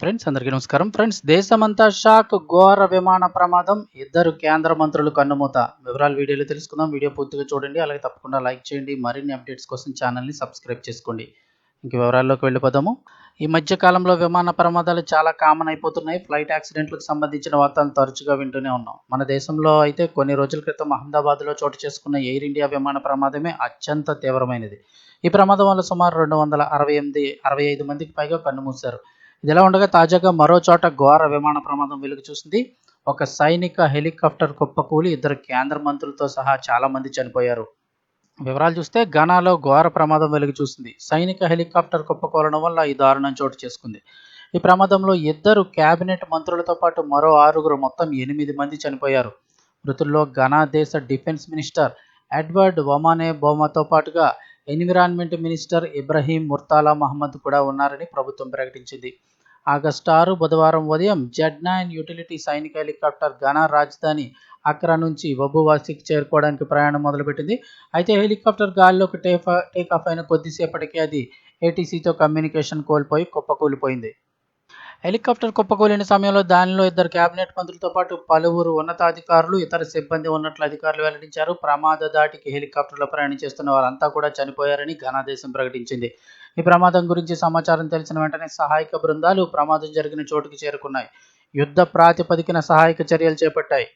Friends అందరికీ నమస్కారం. Friends దేశమంతా షాక్ ఘోర విమాన ప్రమాదం. ఇద్దరు కేంద్ర మంత్రులు కన్నుమూత. వివరాలు వీడియోలో తెలుసుకుందాం. వీడియో పూర్తిగా చూడండి. అలాగే తప్పకుండా లైక్ చేయండి. మరిన్ని అప్డేట్స్ కోసం ఛానల్ని సబ్స్క్రైబ్ చేసుకోండి. ఇంక వివరాల్లోకి వెళ్ళిపోదాము. ఈ మధ్య కాలంలో విమాన ప్రమాదాలు చాలా కామన్ అయిపోతున్నాయి. ఫ్లైట్ యాక్సిడెంట్లకు సంబంధించిన వార్తలు తరచుగా వింటూనే ఉన్నాం. మన దేశంలో అయితే కొన్ని రోజుల క్రితం అహ్మదాబాద్లో చోటు చేసుకున్న ఎయిర్ ఇండియా విమాన ప్రమాదమే అత్యంత తీవ్రమైనది. ఈ ప్రమాదం వల్ల సుమారు రెండు వందల అరవై ఎనిమిది అరవై ఐదు మందికి పైగా కన్నుమూశారు. ఇదిలా ఉండగా తాజాగా మరో చోట ఘోర విమాన ప్రమాదం వెలుగు చూసింది. ఒక సైనిక హెలికాప్టర్ కుప్పకూలి ఇద్దరు కేంద్ర మంత్రులతో సహా చాలా మంది చనిపోయారు. వివరాలు చూస్తే ఘనాలో ఘోర ప్రమాదం వెలుగు చూసింది. సైనిక హెలికాప్టర్ కుప్పకూలడం వల్ల ఈ దారుణం చోటు చేసుకుంది. ఈ ప్రమాదంలో ఇద్దరు కేబినెట్ మంత్రులతో పాటు మరో ఆరుగురు మొత్తం ఎనిమిది మంది చనిపోయారు. మృతుల్లో ఘనా దేశ డిఫెన్స్ మినిస్టర్ ఎడ్వర్డ్ ఒమానే బోమాతో పాటుగా environment minister Ibrahim Murtala Muhammad కూడా ఉన్నారని ప్రభుత్వం ప్రకటించింది. ఆగస్టు ఆరు బుధవారం ఉదయం జెడ్ నైన్ యూటిలిటీ సైనిక హెలికాప్టర్ ఘనా రాజధాని అక్రా నుంచి వబువాసికి చేరుకోవడానికి ప్రయాణం మొదలుపెట్టింది. అయితే హెలికాప్టర్ గాల్లోకి టేక్ టేక్ ఆఫ్ అయిన కొద్దిసేపటికి అది ఏటీసీతో కమ్యూనికేషన్ కోల్పోయి కుప్పకూలిపోయింది. హెలికాప్టర్ కుప్పకూలిన సమయంలో దానిలో ఇద్దరు కేబినెట్ మంత్రులతో పాటు పలువురు ఉన్నతాధికారులు ఇతర సిబ్బంది ఉన్నట్లు అధికారులు వెల్లడించారు. ప్రమాద దాటికి హెలికాప్టర్లో ప్రయాణించేస్తున్న వారంతా కూడా చనిపోయారని ఘనాదేశం ప్రకటించింది. ఈ ప్రమాదం గురించి సమాచారం తెలిసిన వెంటనే సహాయక బృందాలు ప్రమాదం జరిగిన చోటుకి చేరుకున్నాయి. యుద్ధ ప్రాతిపదికన సహాయక చర్యలు చేపట్టాయి.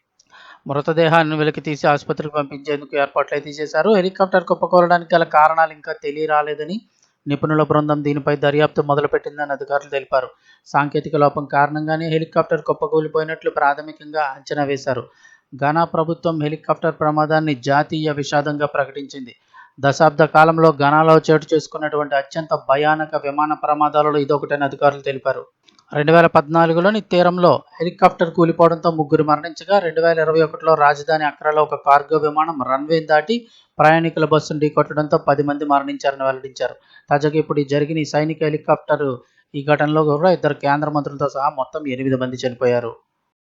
మృతదేహాన్ని వెలికి తీసి ఆసుపత్రికి పంపించేందుకు ఏర్పాట్లు అయితే చేశారు. హెలికాప్టర్ కుప్పకూలడానికి గల కారణాలు ఇంకా తెలియరాలేదని నిపుణుల బృందం దీనిపై దర్యాప్తు మొదలుపెట్టిందని అధికారులు తెలిపారు. సాంకేతిక లోపం కారణంగానే హెలికాప్టర్ కుప్పకూలిపోయినట్లు ప్రాథమికంగా అంచనా వేశారు. ఘనా ప్రభుత్వం హెలికాప్టర్ ప్రమాదాన్ని జాతీయ విషాదంగా ప్రకటించింది. దశాబ్ద కాలంలో ఘనాలో చోటు చేసుకున్నటువంటి అత్యంత భయానక విమాన ప్రమాదాలలో ఇదొకటని అధికారులు తెలిపారు. రెండు వేల పద్నాలుగులోని తీరంలో హెలికాప్టర్ కూలిపోవడంతో ముగ్గురు మరణించగా రెండు వేల ఇరవై ఒకటిలో రాజధాని అక్రాలో ఒక కార్గో విమానం రన్వే దాటి ప్రయాణికుల బస్సును ఢీకొట్టడంతో పది మంది మరణించారని వెల్లడించారు. తాజాగా ఇప్పుడు జరిగిన ఈ సైనిక హెలికాప్టర్ ఈ ఘటనలో కూడా ఇద్దరు కేంద్ర మంత్రులతో సహా మొత్తం ఎనిమిది మంది చనిపోయారు.